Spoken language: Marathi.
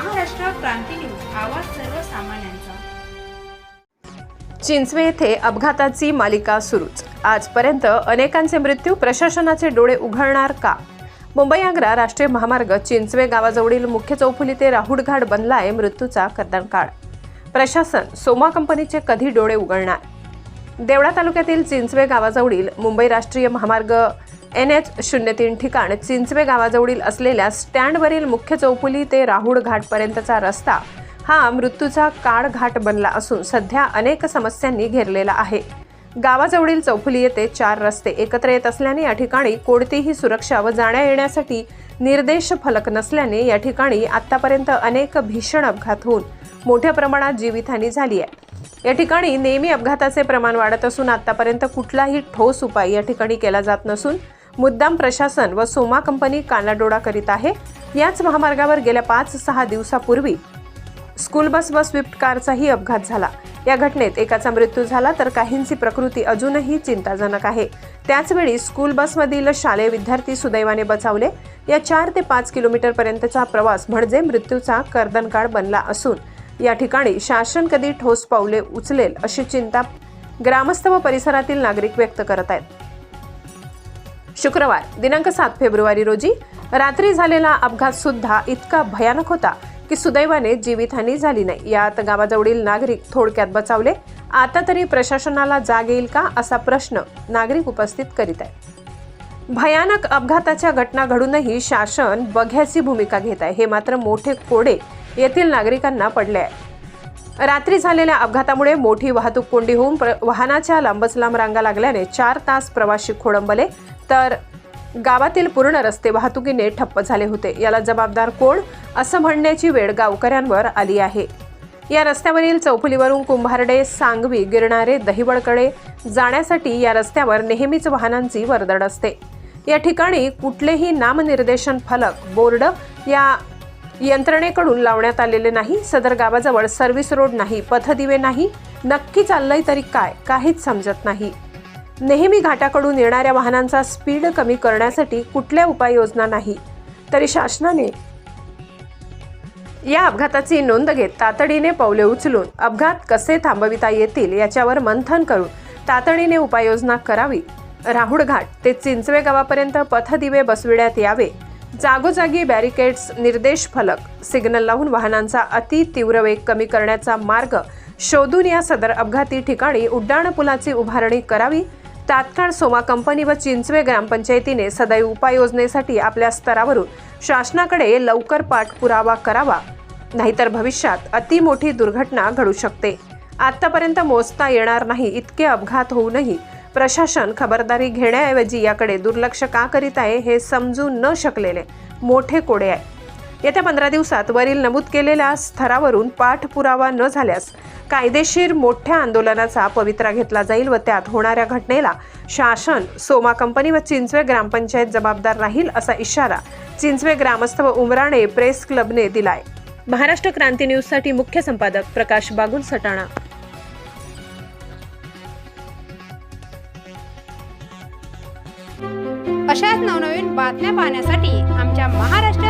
महाराष्ट्र क्रांती न्यूज आवाज सर्वसामान्यांचा. चिंचवे येथे अपघाताची मालिका सुरूच. आजपर्यंत अनेकांचे मृत्यू प्रशासनाचे डोळे उघडणार का? मुंबई आग्रा राष्ट्रीय महामार्ग चिंचवे गावाजवळील मुख्य चौफुली ते राहुड घाट बनलाय मृत्यूचा कर्दनकाळ प्रशासन सोमा कंपनीचे कधी डोळे उघडणार? देवळा तालुक्यातील चिंचवे गावाजवळील मुंबई राष्ट्रीय महामार्ग एन एच शून्य तीन ठिकाण चिंचवे गावाजवळील असलेल्या स्टँडवरील मुख्य चौफुली ते राहुड घाटपर्यंतचा रस्ता हा मृत्यूचा काळ घाट बनला असून सध्या अनेक समस्यांनी घेरलेला आहे. गावाजवळील चौफुली येथे चार रस्ते एकत्र येत असल्याने या ठिकाणी कोणतीही सुरक्षा व जाण्या येण्यासाठी निर्देश फलक नसल्याने या ठिकाणी आतापर्यंत अनेक भीषण अपघात होऊन मोठ्या प्रमाणात जीवितहानी झाली आहे. या ठिकाणी नेहमी अपघाताचे प्रमाण वाढत असून आतापर्यंत कुठलाही ठोस उपाय या ठिकाणी केला जात नसून मुद्दाम प्रशासन व सोमा कंपनी कानाडोळा करीत आहे. याच महामार्गावर गेल्या पाच सहा दिवसापूर्वी स्कूल बस व स्विफ्ट कारचाही अपघात झाला. या घटनेत एकाचा मृत्यू झाला तर काहींची प्रकृती अजूनही चिंताजनक आहे. त्याचवेळी स्कूल बसमधील शालेय विद्यार्थी सुदैवाने बचावले. या चार ते पाच किलोमीटर पर्यंतचा प्रवास म्हणजे मृत्यूचा कर्दनकाळ बनला असून या ठिकाणी शासन कधी ठोस पावले उचलेल अशी चिंता ग्रामस्थ व परिसरातील नागरिक व्यक्त करत आहेत. शुक्रवार दिनांक सात फेब्रुवारी रोजी रात्री झालेला अपघात सुद्धा इतका भयानक होता की सुदैवाने जीवितहानी झाली नाही. यात गावाजवळील नागरिक थोडक्यात बचावले. आता तरी प्रशासनाला जाग येईल का असा प्रश्न नागरिक उपस्थित करीत आहे भयानक अपघाताच्या घटना घडूनही शासन बघ्याची भूमिका घेत आहे. हे मात्र मोठे कोडे येथील नागरिकांना पडले आहे. रात्री झालेल्या अपघातामुळे मोठी वाहतूक कोंडी होऊन वाहनाच्या लांबच लांब रांगा लागल्याने चार तास प्रवासी खोळंबले तर गावातील पूर्ण रस्ते वाहतुकीने ठप्प झाले होते. याला जबाबदार कोण? असं म्हणण्याची वेळ गावकऱ्यांवर आली आहे. या रस्त्यावरील चौफुलीवरून कुंभारडे सांगवी गिरणारे दहिवडकडे जाण्यासाठी या रस्त्यावर नेहमीच वाहनांची वर्दळ असते. या ठिकाणी कुठलेही नामनिर्देशन फलक बोर्ड या यंत्रणेकडून लावण्यात आलेले नाही. सदर गावाजवळ सर्व्हिस रोड नाही पथदिवे नाही. नक्की चाललंय तरी काय? काहीच समजत नाही. नेहमी घाटाकडून येणाऱ्या वाहनांचा स्पीड कमी करण्यासाठी कुठल्या उपाययोजना नाही? तरी शासनाने या अपघाताची नोंद घेत तातडीने पावले उचलून अपघात कसे थांबविता येतील याच्यावर मंथन करून तातडीने उपाययोजना करावी. राहुड घाट ते चिंचवे गावापर्यंत पथदिवे बसविण्यात यावे. जागोजागी बॅरिकेड्स निर्देश फलक. सिग्नल लावून वाहनांचा अति तीव्र वेग कमी करण्याचा मार्ग शोधून या सदर अपघाती ठिकाणी उड्डाणपुलाची उभारणी करावी. तात्काळ सोमा कंपनी व चिंचवे ग्रामपंचायतीने सदैव उपाययोजनेसाठी आपल्या स्तरावरून शासनाकडे लवकर पाठपुरावा करावा. नाहीतर भविष्यात अति मोठी दुर्घटना घडू शकते. आतापर्यंत मोजता येणार नाही इतके अपघात होऊनही प्रशासन खबरदारी घेण्याऐवजी याकडे दुर्लक्ष का करीत आहे हे समजू न शकलेले मोठे कोडे आहे. येत्या पंधरा दिवसात वरील नमूद केलेल्या स्तरावरून पाठपुरावा न झाल्यास कायदेशीर मोठ्या आंदोलनाचा पवित्रा घेतला जाईल व त्यात होणाऱ्या घटनेला शासन सोमा कंपनी व चिंचवे ग्रामपंचायत जबाबदार राहील असा इशारा चिंचवे ग्रामस्थ व उमराणे प्रेस क्लबने दिलाय. महाराष्ट्र क्रांती न्यूजसाठी मुख्य संपादक प्रकाश बागुल सटाणा. अशाच नवनवीन बातम्या पाहण्यासाठी आमच्या महाराष्ट्र